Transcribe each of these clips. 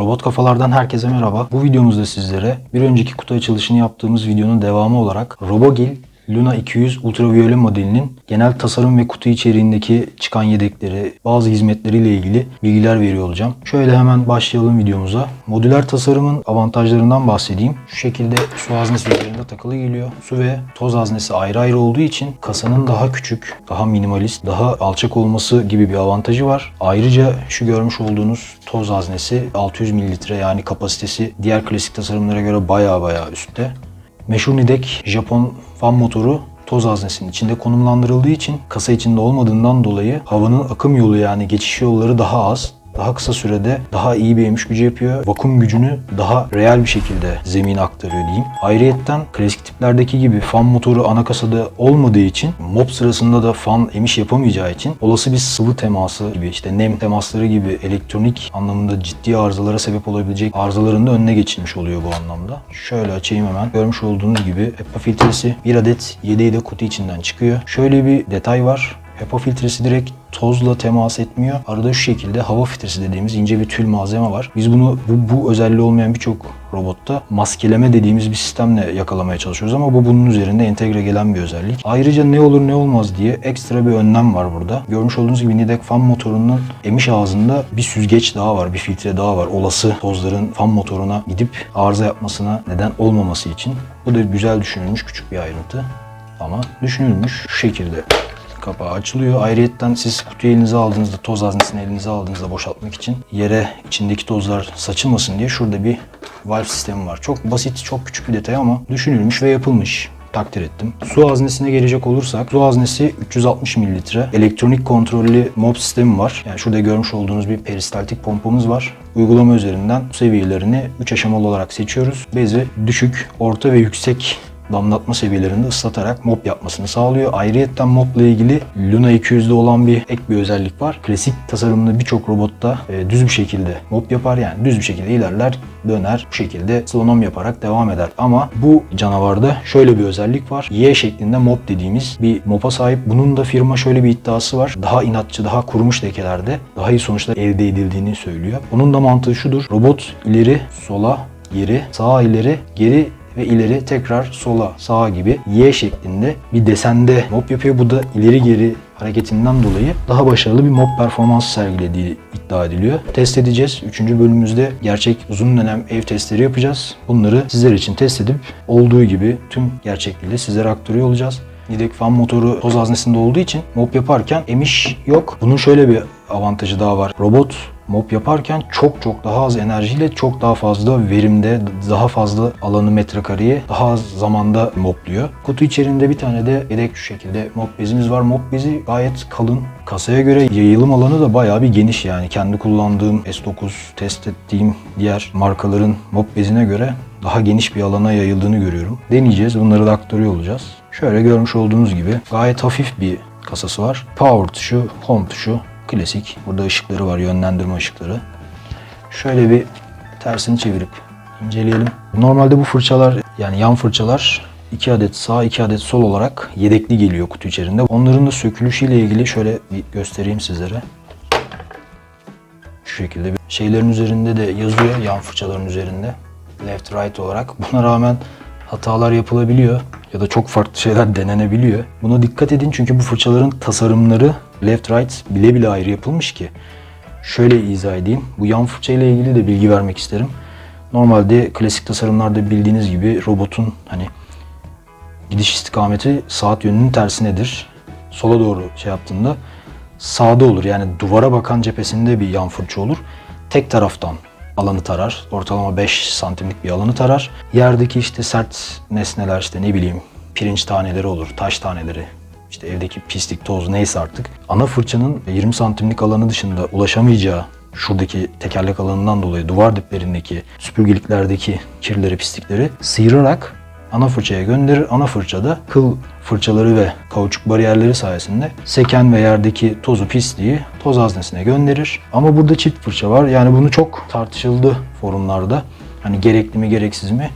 Robot kafalardan herkese merhaba. Bu videomuzda sizlere bir önceki kutu açılışını yaptığımız videonun devamı olarak Robogil Luna 200 ultraviyole modelinin genel tasarım ve kutu içeriğindeki çıkan yedekleri, bazı hizmetleriyle ilgili bilgiler veriyor olacağım. Şöyle hemen başlayalım videomuza. Modüler tasarımın avantajlarından bahsedeyim. Şu şekilde su haznesi üzerinde takılı geliyor. Su ve toz haznesi ayrı ayrı olduğu için kasanın daha küçük, daha minimalist, daha alçak olması gibi bir avantajı var. Ayrıca şu görmüş olduğunuz toz haznesi 600 mililitre yani kapasitesi diğer klasik tasarımlara göre baya baya üstte. Meşhur Nidek Japon fan motoru toz haznesinin içinde konumlandırıldığı için kasa içinde olmadığından dolayı havanın akım yolu yani geçiş yolları daha az. Daha kısa sürede daha iyi bir emiş gücü yapıyor. Vakum gücünü daha real bir şekilde zemine aktarıyor diyeyim. Ayrıyetten klasik tiplerdeki gibi fan motoru ana kasada olmadığı için mop sırasında da fan emiş yapamayacağı için olası bir sıvı teması gibi işte nem temasları gibi elektronik anlamında ciddi arızalara sebep olabilecek arızaların da önüne geçilmiş oluyor bu anlamda. Şöyle açayım hemen. Görmüş olduğunuz gibi HEPA filtresi bir adet 7 de kutu içinden çıkıyor. Şöyle bir detay var. HEPA filtresi direkt tozla temas etmiyor. Arada şu şekilde hava filtresi dediğimiz ince bir tül malzeme var. Biz bunu bu, bu özelliği olmayan birçok robotta maskeleme dediğimiz bir sistemle yakalamaya çalışıyoruz ama bu bunun üzerinde entegre gelen bir özellik. Ayrıca ne olur ne olmaz diye ekstra bir önlem var burada. Görmüş olduğunuz gibi Nidec fan motorunun emiş ağzında bir süzgeç daha var, bir filtre daha var. Olası tozların fan motoruna gidip arıza yapmasına neden olmaması için. Bu da güzel düşünülmüş küçük bir ayrıntı. Ama düşünülmüş şu şekilde kapağı açılıyor. Ayrıyetten siz kutuyu elinize aldığınızda, toz haznesini elinize aldığınızda boşaltmak için yere içindeki tozlar saçılmasın diye şurada bir valve sistemi var. Çok basit, çok küçük bir detay ama düşünülmüş ve yapılmış takdir ettim. Su haznesine gelecek olursak su haznesi 360 mililitre. Elektronik kontrollü mop sistemi var. Yani şurada görmüş olduğunuz bir peristaltik pompamız var. Uygulama üzerinden seviyelerini 3 aşamalı olarak seçiyoruz. Bezi düşük, orta ve yüksek damlatma seviyelerinde ıslatarak mop yapmasını sağlıyor. Ayrıyetten mopla ilgili Luna 200'de olan bir ek bir özellik var. Klasik tasarımlı birçok robotta e, düz bir şekilde mop yapar yani düz bir şekilde ilerler, döner bu şekilde slonom yaparak devam eder. Ama bu canavarda şöyle bir özellik var. Y şeklinde mop dediğimiz bir mopa sahip. Bunun da firma şöyle bir iddiası var. Daha inatçı, daha kurumuş lekelerde daha iyi sonuçlar elde edildiğini söylüyor. Bunun da mantığı şudur. Robot ileri, sola, geri, sağa ileri, geri ve ileri tekrar sola sağa gibi Y şeklinde bir desende mop yapıyor. Bu da ileri geri hareketinden dolayı daha başarılı bir mop performansı sergilediği iddia ediliyor. Test edeceğiz. Üçüncü bölümümüzde gerçek uzun dönem ev testleri yapacağız. Bunları sizler için test edip olduğu gibi tüm gerçekliğiyle sizlere aktarıyor olacağız. Nidec fan motoru toz haznesinde olduğu için mop yaparken emiş yok. Bunun şöyle bir avantajı daha var. Robot mop yaparken çok çok daha az enerjiyle çok daha fazla verimde, daha fazla alanı metrekareye daha az zamanda mopluyor. Kutu içerisinde bir tane de yedek şu şekilde mop bezimiz var. Mop bezi gayet kalın. Kasaya göre yayılım alanı da bayağı bir geniş yani. Kendi kullandığım S9 test ettiğim diğer markaların mop bezine göre daha geniş bir alana yayıldığını görüyorum. Deneyeceğiz. Bunları da aktarıyor olacağız. Şöyle görmüş olduğunuz gibi gayet hafif bir kasası var. Power tuşu, home tuşu, Klasik. Burada ışıkları var, yönlendirme ışıkları. Şöyle bir tersini çevirip inceleyelim. Normalde bu fırçalar yani yan fırçalar 2 adet sağ 2 adet sol olarak yedekli geliyor kutu içerisinde. Onların da sökülüşüyle ilgili şöyle bir göstereyim sizlere. Şu şekilde bir şeylerin üzerinde de yazıyor yan fırçaların üzerinde. Left right olarak. Buna rağmen hatalar yapılabiliyor ya da çok farklı şeyler denenebiliyor. Buna dikkat edin çünkü bu fırçaların tasarımları left right bile bile ayrı yapılmış ki. Şöyle izah edeyim. Bu yan fırça ile ilgili de bilgi vermek isterim. Normalde klasik tasarımlarda bildiğiniz gibi robotun hani gidiş istikameti saat yönünün tersinedir. Sola doğru şey yaptığında sağda olur. Yani duvara bakan cephesinde bir yan fırça olur. Tek taraftan alanı tarar. Ortalama 5 santimlik bir alanı tarar. Yerdeki işte sert nesneler işte ne bileyim pirinç taneleri olur, taş taneleri, işte evdeki pislik, toz neyse artık. Ana fırçanın 20 santimlik alanı dışında ulaşamayacağı şuradaki tekerlek alanından dolayı duvar diplerindeki süpürgeliklerdeki kirleri, pislikleri sıyırarak ana fırçaya gönderir. Ana fırçada kıl fırçaları ve kauçuk bariyerleri sayesinde seken ve yerdeki tozu pisliği toz haznesine gönderir. Ama burada çift fırça var. Yani bunu çok tartışıldı forumlarda. Hani gerekli mi gereksiz mi?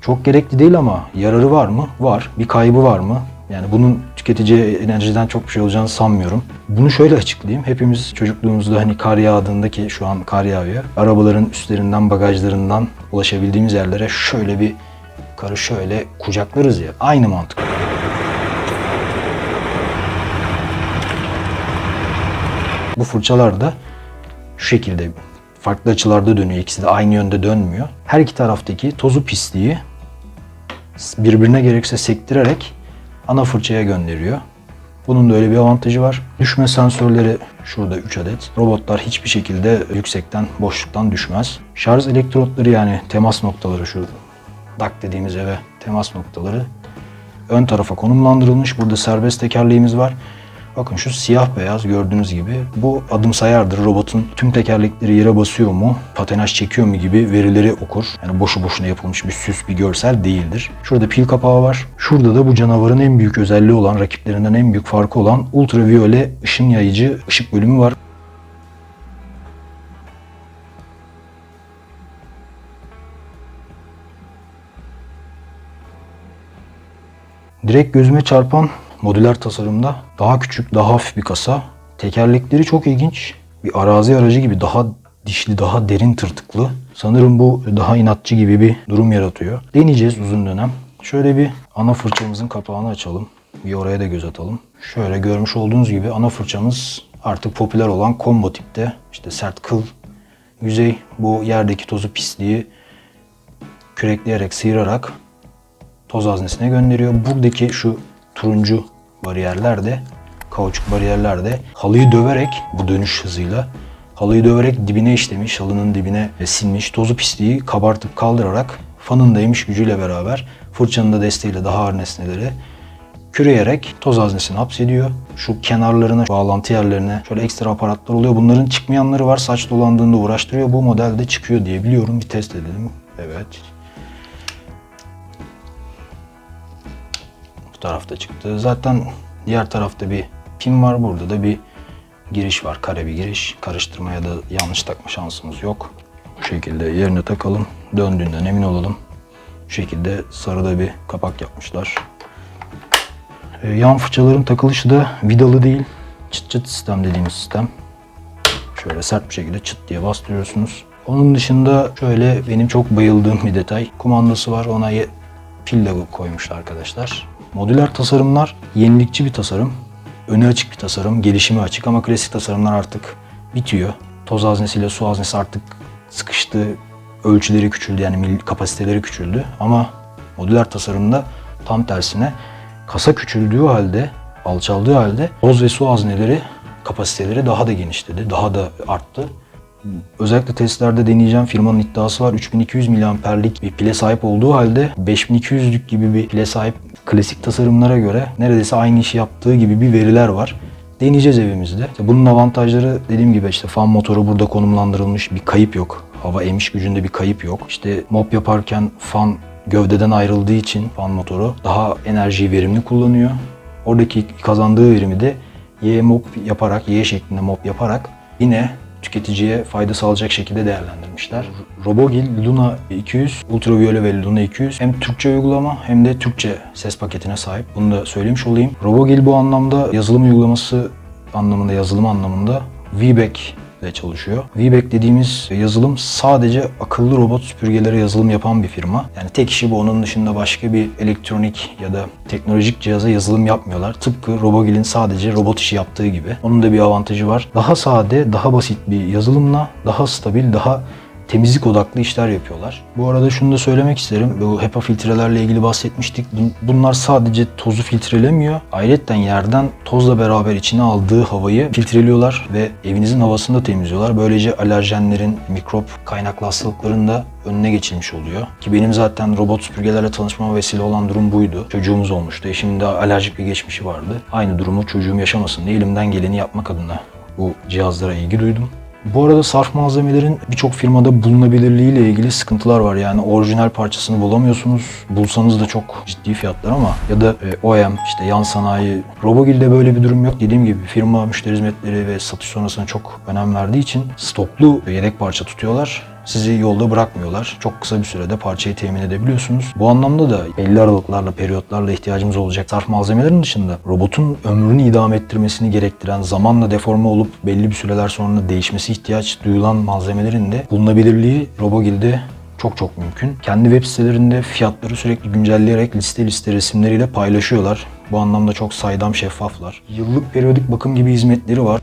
Çok gerekli değil ama yararı var mı? Var. Bir kaybı var mı? Yani bunun tüketiciye enerjiden çok bir şey olacağını sanmıyorum. Bunu şöyle açıklayayım. Hepimiz çocukluğumuzda hani kar yağdığında ki şu an kar yağıyor. Arabaların üstlerinden, bagajlarından ulaşabildiğimiz yerlere şöyle bir karı şöyle kucaklarız ya. Aynı mantık. Bu fırçalar da şu şekilde farklı açılarda dönüyor. İkisi de aynı yönde dönmüyor. Her iki taraftaki tozu pisliği birbirine gerekse sektirerek ana fırçaya gönderiyor. Bunun da öyle bir avantajı var. Düşme sensörleri şurada 3 adet. Robotlar hiçbir şekilde yüksekten, boşluktan düşmez. Şarj elektrotları yani temas noktaları şu DAC dediğimiz eve temas noktaları ön tarafa konumlandırılmış. Burada serbest tekerleğimiz var. Bakın şu siyah beyaz gördüğünüz gibi bu adım sayardır. Robotun tüm tekerlekleri yere basıyor mu, patenaj çekiyor mu gibi verileri okur. Yani boşu boşuna yapılmış bir süs, bir görsel değildir. Şurada pil kapağı var. Şurada da bu canavarın en büyük özelliği olan, rakiplerinden en büyük farkı olan ultraviyole ışın yayıcı ışık bölümü var. Direkt gözüme çarpan modüler tasarımda daha küçük, daha hafif bir kasa. Tekerlekleri çok ilginç. Bir arazi aracı gibi daha dişli, daha derin tırtıklı. Sanırım bu daha inatçı gibi bir durum yaratıyor. Deneyeceğiz uzun dönem. Şöyle bir ana fırçamızın kapağını açalım. Bir oraya da göz atalım. Şöyle görmüş olduğunuz gibi ana fırçamız artık popüler olan combo tipte. İşte sert kıl yüzey bu yerdeki tozu pisliği kürekleyerek, sıyırarak toz haznesine gönderiyor. Buradaki şu turuncu bariyerler de, kauçuk bariyerler de halıyı döverek bu dönüş hızıyla halıyı döverek dibine işlemiş, halının dibine sinmiş tozu pisliği kabartıp kaldırarak fanın da emiş gücüyle beraber fırçanın da desteğiyle daha ağır nesneleri küreyerek toz haznesini hapsediyor. Şu kenarlarına, bağlantı yerlerine şöyle ekstra aparatlar oluyor. Bunların çıkmayanları var. Saç dolandığında uğraştırıyor. Bu modelde çıkıyor diye biliyorum. Bir test edelim. Evet. Tarafta çıktı. Zaten diğer tarafta bir pin var. Burada da bir giriş var. Kare bir giriş. Karıştırmaya da yanlış takma şansımız yok. Bu şekilde yerine takalım. Döndüğünden emin olalım. Bu şekilde sarıda bir kapak yapmışlar. Ee, yan fırçaların takılışı da vidalı değil. Çıt çıt sistem dediğimiz sistem. Şöyle sert bir şekilde çıt diye bastırıyorsunuz. Onun dışında şöyle benim çok bayıldığım bir detay. Kumandası var. Ona pil de koymuşlar arkadaşlar. Modüler tasarımlar yenilikçi bir tasarım. Öne açık bir tasarım, gelişimi açık ama klasik tasarımlar artık bitiyor. Toz haznesiyle su haznesi artık sıkıştı, ölçüleri küçüldü yani kapasiteleri küçüldü. Ama modüler tasarımda tam tersine kasa küçüldüğü halde, alçaldığı halde toz ve su hazneleri kapasiteleri daha da genişledi, daha da arttı. Özellikle testlerde deneyeceğim firmanın iddiası var. 3200 miliamperlik bir pile sahip olduğu halde 5200'lük gibi bir pile sahip klasik tasarımlara göre neredeyse aynı işi yaptığı gibi bir veriler var. Deneyeceğiz evimizde. Bunun avantajları dediğim gibi işte fan motoru burada konumlandırılmış bir kayıp yok. Hava emiş gücünde bir kayıp yok. İşte mop yaparken fan gövdeden ayrıldığı için fan motoru daha enerjiyi verimli kullanıyor. Oradaki kazandığı verimi de Y mop yaparak, Y şeklinde mop yaparak yine tüketiciye fayda sağlayacak şekilde değerlendirmişler. Robogil Luna 200, Ultraviyole ve Luna 200 hem Türkçe uygulama hem de Türkçe ses paketine sahip. Bunu da söylemiş olayım. Robogil bu anlamda yazılım uygulaması anlamında, yazılım anlamında VBAC ile çalışıyor. VBAC dediğimiz yazılım sadece akıllı robot süpürgelere yazılım yapan bir firma. Yani tek işi bu. Onun dışında başka bir elektronik ya da teknolojik cihaza yazılım yapmıyorlar. Tıpkı Robogil'in sadece robot işi yaptığı gibi. Onun da bir avantajı var. Daha sade, daha basit bir yazılımla daha stabil, daha temizlik odaklı işler yapıyorlar. Bu arada şunu da söylemek isterim. Bu HEPA filtrelerle ilgili bahsetmiştik. Bun- Bunlar sadece tozu filtrelemiyor. Ayrıca yerden tozla beraber içine aldığı havayı filtreliyorlar ve evinizin havasını da temizliyorlar. Böylece alerjenlerin, mikrop kaynaklı hastalıkların da önüne geçilmiş oluyor. Ki benim zaten robot süpürgelerle tanışmama vesile olan durum buydu. Çocuğumuz olmuştu. Eşimin de alerjik bir geçmişi vardı. Aynı durumu çocuğum yaşamasın diye elimden geleni yapmak adına bu cihazlara ilgi duydum. Bu arada sarf malzemelerin birçok firmada bulunabilirliği ile ilgili sıkıntılar var. Yani orijinal parçasını bulamıyorsunuz. Bulsanız da çok ciddi fiyatlar ama ya da e, OEM işte yan sanayi. Robogil'de böyle bir durum yok. Dediğim gibi firma müşteri hizmetleri ve satış sonrasına çok önem verdiği için stoklu yedek parça tutuyorlar. Sizi yolda bırakmıyorlar. Çok kısa bir sürede parçayı temin edebiliyorsunuz. Bu anlamda da belli aralıklarla, periyotlarla ihtiyacımız olacak sarf malzemelerin dışında robotun ömrünü idame ettirmesini gerektiren, zamanla deforme olup belli bir süreler sonra değişmesi ihtiyaç duyulan malzemelerin de bulunabilirliği Robogil'de çok çok mümkün. Kendi web sitelerinde fiyatları sürekli güncelleyerek liste liste resimleriyle paylaşıyorlar. Bu anlamda çok saydam şeffaflar. Yıllık periyodik bakım gibi hizmetleri var.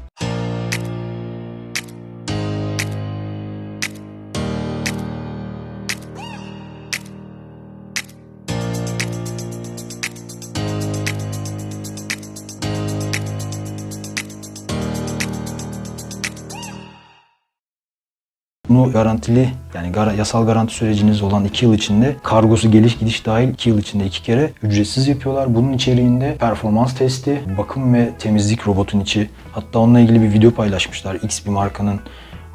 Garantili yani gar- yasal garanti süreciniz olan 2 yıl içinde kargosu geliş gidiş dahil 2 yıl içinde 2 kere ücretsiz yapıyorlar. Bunun içeriğinde performans testi, bakım ve temizlik robotun içi hatta onunla ilgili bir video paylaşmışlar. X bir markanın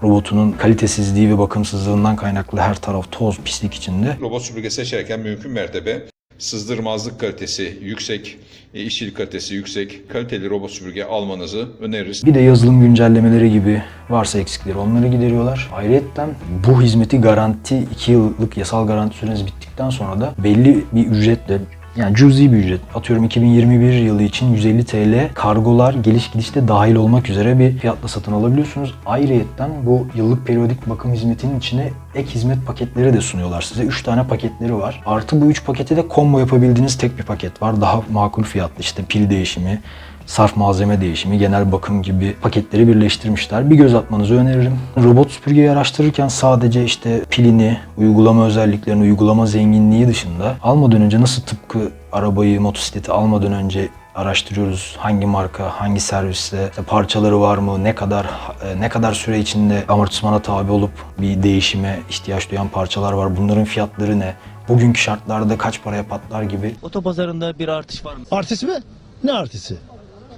robotunun kalitesizliği ve bakımsızlığından kaynaklı her taraf toz, pislik içinde. Robot süpürge seçerken mümkün mertebe sızdırmazlık kalitesi yüksek, e, işçilik kalitesi yüksek, kaliteli robot süpürge almanızı öneririz. Bir de yazılım güncellemeleri gibi varsa eksikleri onları gideriyorlar. Ayrıca bu hizmeti garanti 2 yıllık yasal garanti süreniz bittikten sonra da belli bir ücretle yani cüzi bir ücret. Atıyorum 2021 yılı için 150 TL kargolar geliş gidişte dahil olmak üzere bir fiyatla satın alabiliyorsunuz. Ayrıyetten bu yıllık periyodik bakım hizmetinin içine ek hizmet paketleri de sunuyorlar size. 3 tane paketleri var. Artı bu 3 pakete de combo yapabildiğiniz tek bir paket var. Daha makul fiyatlı işte pil değişimi, sarf malzeme değişimi, genel bakım gibi paketleri birleştirmişler. Bir göz atmanızı öneririm. Robot süpürgeyi araştırırken sadece işte pilini, uygulama özelliklerini, uygulama zenginliği dışında almadan önce nasıl tıpkı arabayı, motosikleti almadan önce araştırıyoruz hangi marka, hangi serviste, işte parçaları var mı, ne kadar e, ne kadar süre içinde amortismana tabi olup bir değişime ihtiyaç duyan parçalar var. Bunların fiyatları ne? Bugünkü şartlarda kaç paraya patlar gibi Otopazarında bir artış var mı? Artist mi? Ne artisti?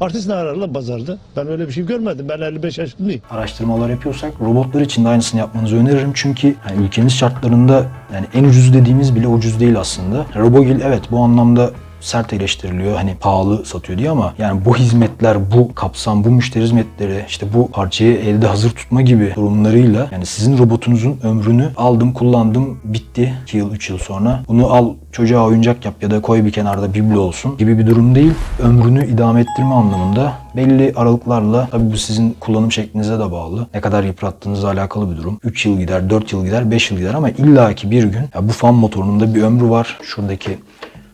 Artist ne arar lan pazarda? Ben öyle bir şey görmedim. Ben 55 yaşındayım. araştırmalar yapıyorsak robotlar için de aynısını yapmanızı öneririm. Çünkü yani ülkemiz şartlarında yani en ucuz dediğimiz bile ucuz değil aslında. Robogil evet bu anlamda sert eleştiriliyor. Hani pahalı satıyor diye ama yani bu hizmetler, bu kapsam, bu müşteri hizmetleri, işte bu parçayı elde hazır tutma gibi durumlarıyla yani sizin robotunuzun ömrünü aldım, kullandım, bitti 2 yıl, 3 yıl sonra. Bunu al çocuğa oyuncak yap ya da koy bir kenarda biblo olsun gibi bir durum değil. Ömrünü idame ettirme anlamında belli aralıklarla tabii bu sizin kullanım şeklinize de bağlı. Ne kadar yıprattığınızla alakalı bir durum. 3 yıl gider, 4 yıl gider, 5 yıl gider ama illaki bir gün ya bu fan motorunun da bir ömrü var. Şuradaki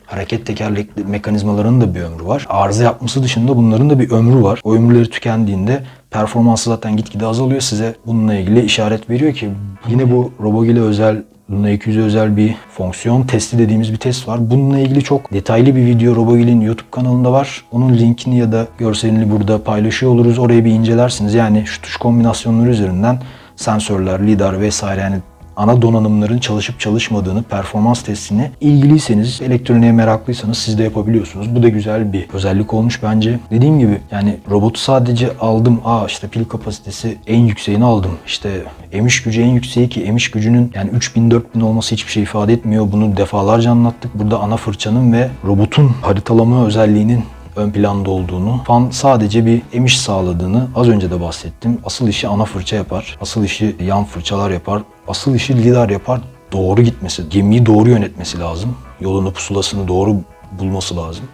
hareket tekerlekli mekanizmalarının da bir ömrü var. Arıza yapması dışında bunların da bir ömrü var. O ömürleri tükendiğinde performansı zaten gitgide azalıyor. Size bununla ilgili işaret veriyor ki yine bu Robogil'e özel Luna 200'e özel bir fonksiyon testi dediğimiz bir test var. Bununla ilgili çok detaylı bir video Robogil'in YouTube kanalında var. Onun linkini ya da görselini burada paylaşıyor oluruz. Orayı bir incelersiniz. Yani şu tuş kombinasyonları üzerinden sensörler, lidar vesaire yani ana donanımların çalışıp çalışmadığını, performans testini ilgiliyseniz, elektroniğe meraklıysanız siz de yapabiliyorsunuz. Bu da güzel bir özellik olmuş bence. Dediğim gibi yani robotu sadece aldım. Aa işte pil kapasitesi en yükseğini aldım. İşte emiş gücü en yükseği ki emiş gücünün yani 3000 4000 olması hiçbir şey ifade etmiyor. Bunu defalarca anlattık. Burada ana fırçanın ve robotun haritalama özelliğinin ön planda olduğunu, fan sadece bir emiş sağladığını az önce de bahsettim. Asıl işi ana fırça yapar. Asıl işi yan fırçalar yapar. Asıl işi lidar yapar. Doğru gitmesi, gemiyi doğru yönetmesi lazım. Yolunu pusulasını doğru bulması lazım.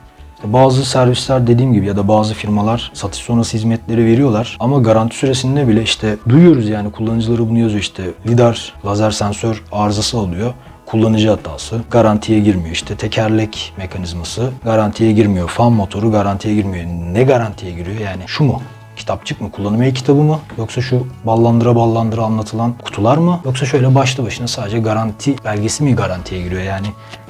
Bazı servisler dediğim gibi ya da bazı firmalar satış sonrası hizmetleri veriyorlar ama garanti süresinde bile işte duyuyoruz yani kullanıcıları bunu yazıyor işte lidar, lazer sensör arızası alıyor kullanıcı hatası garantiye girmiyor. İşte tekerlek mekanizması garantiye girmiyor. Fan motoru garantiye girmiyor. Ne garantiye giriyor yani? Şu mu? Kitapçık mı? Kullanım el kitabı mı? Yoksa şu ballandıra ballandıra anlatılan kutular mı? Yoksa şöyle başlı başına sadece garanti belgesi mi garantiye giriyor yani?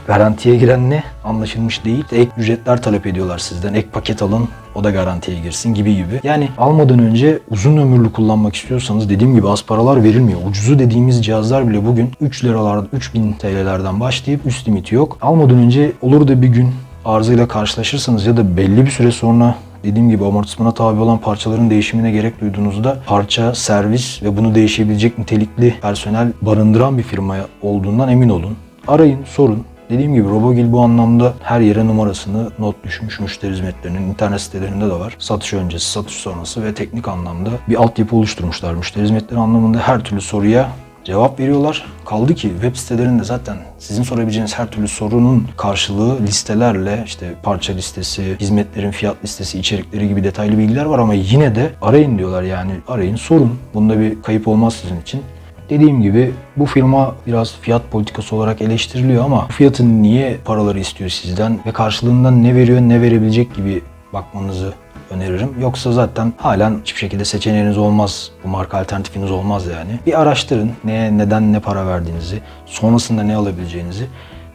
Garantiye giren ne? Anlaşılmış değil. Ek ücretler talep ediyorlar sizden. Ek paket alın o da garantiye girsin gibi gibi. Yani almadan önce uzun ömürlü kullanmak istiyorsanız dediğim gibi az paralar verilmiyor. Ucuzu dediğimiz cihazlar bile bugün 3 liralar 3000 TL'lerden başlayıp üst limiti yok. Almadan önce olur da bir gün arızayla karşılaşırsanız ya da belli bir süre sonra dediğim gibi amortismana tabi olan parçaların değişimine gerek duyduğunuzda parça, servis ve bunu değişebilecek nitelikli personel barındıran bir firma olduğundan emin olun. Arayın, sorun. Dediğim gibi Robogil bu anlamda her yere numarasını not düşmüş müşteri hizmetlerinin internet sitelerinde de var. Satış öncesi, satış sonrası ve teknik anlamda bir altyapı oluşturmuşlar. Müşteri hizmetleri anlamında her türlü soruya cevap veriyorlar. Kaldı ki web sitelerinde zaten sizin sorabileceğiniz her türlü sorunun karşılığı listelerle işte parça listesi, hizmetlerin fiyat listesi, içerikleri gibi detaylı bilgiler var ama yine de arayın diyorlar yani arayın sorun. Bunda bir kayıp olmaz sizin için. Dediğim gibi bu firma biraz fiyat politikası olarak eleştiriliyor ama fiyatın niye paraları istiyor sizden ve karşılığında ne veriyor ne verebilecek gibi bakmanızı öneririm. Yoksa zaten halen hiçbir şekilde seçeneğiniz olmaz. Bu marka alternatifiniz olmaz yani. Bir araştırın neye, neden ne para verdiğinizi, sonrasında ne alabileceğinizi.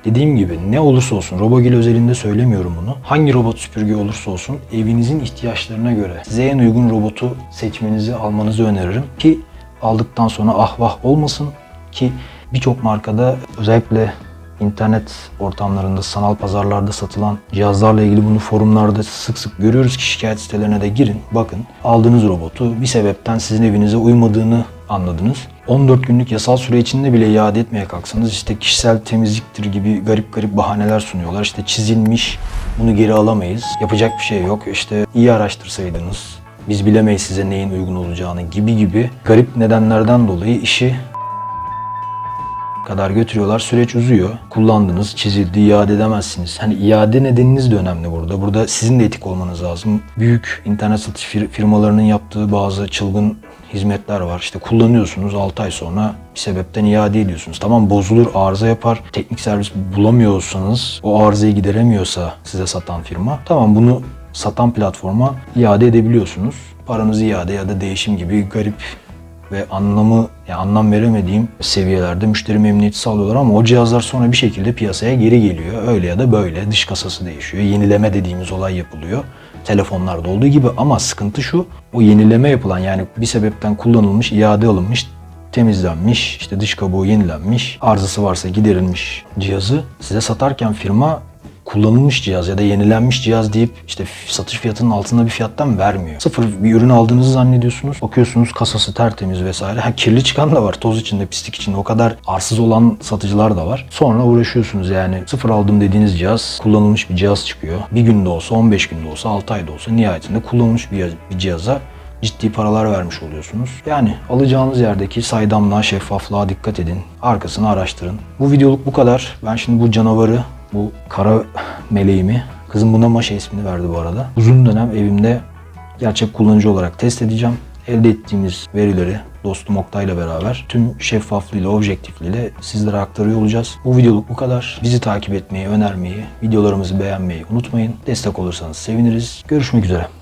Dediğim gibi ne olursa olsun, Robogil özelinde söylemiyorum bunu. Hangi robot süpürge olursa olsun evinizin ihtiyaçlarına göre size en uygun robotu seçmenizi, almanızı öneririm. Ki aldıktan sonra ah vah olmasın ki birçok markada özellikle internet ortamlarında, sanal pazarlarda satılan cihazlarla ilgili bunu forumlarda sık sık görüyoruz ki şikayet sitelerine de girin. Bakın aldığınız robotu bir sebepten sizin evinize uymadığını anladınız. 14 günlük yasal süre içinde bile iade etmeye kalksanız işte kişisel temizliktir gibi garip garip bahaneler sunuyorlar. İşte çizilmiş, bunu geri alamayız. Yapacak bir şey yok. İşte iyi araştırsaydınız, biz bilemeyiz size neyin uygun olacağını gibi gibi garip nedenlerden dolayı işi kadar götürüyorlar. Süreç uzuyor. Kullandınız, çizildi, iade edemezsiniz. Hani iade nedeniniz de önemli burada. Burada sizin de etik olmanız lazım. Büyük internet satış fir- firmalarının yaptığı bazı çılgın hizmetler var. İşte kullanıyorsunuz 6 ay sonra bir sebepten iade ediyorsunuz. Tamam bozulur, arıza yapar. Teknik servis bulamıyorsanız, o arızayı gideremiyorsa size satan firma. Tamam bunu satan platforma iade edebiliyorsunuz. Paranızı iade ya da değişim gibi garip ve anlamı yani anlam veremediğim seviyelerde müşteri memnuniyeti sağlıyorlar ama o cihazlar sonra bir şekilde piyasaya geri geliyor. Öyle ya da böyle dış kasası değişiyor. Yenileme dediğimiz olay yapılıyor. Telefonlarda olduğu gibi ama sıkıntı şu. O yenileme yapılan yani bir sebepten kullanılmış, iade alınmış, temizlenmiş, işte dış kabuğu yenilenmiş, arızası varsa giderilmiş cihazı size satarken firma kullanılmış cihaz ya da yenilenmiş cihaz deyip işte satış fiyatının altında bir fiyattan vermiyor. Sıfır bir ürün aldığınızı zannediyorsunuz. Bakıyorsunuz kasası tertemiz vesaire. Ha, kirli çıkan da var. Toz içinde, pislik içinde. O kadar arsız olan satıcılar da var. Sonra uğraşıyorsunuz yani. Sıfır aldım dediğiniz cihaz kullanılmış bir cihaz çıkıyor. Bir günde olsa, 15 günde olsa, 6 ayda olsa nihayetinde kullanılmış bir cihaza ciddi paralar vermiş oluyorsunuz. Yani alacağınız yerdeki saydamlığa, şeffaflığa dikkat edin. Arkasını araştırın. Bu videoluk bu kadar. Ben şimdi bu canavarı, bu kara meleğimi, kızım buna Maşa ismini verdi bu arada. Uzun dönem evimde gerçek kullanıcı olarak test edeceğim. Elde ettiğimiz verileri dostum Oktay'la beraber tüm şeffaflığıyla, objektifliğiyle sizlere aktarıyor olacağız. Bu videoluk bu kadar. Bizi takip etmeyi, önermeyi, videolarımızı beğenmeyi unutmayın. Destek olursanız seviniriz. Görüşmek üzere.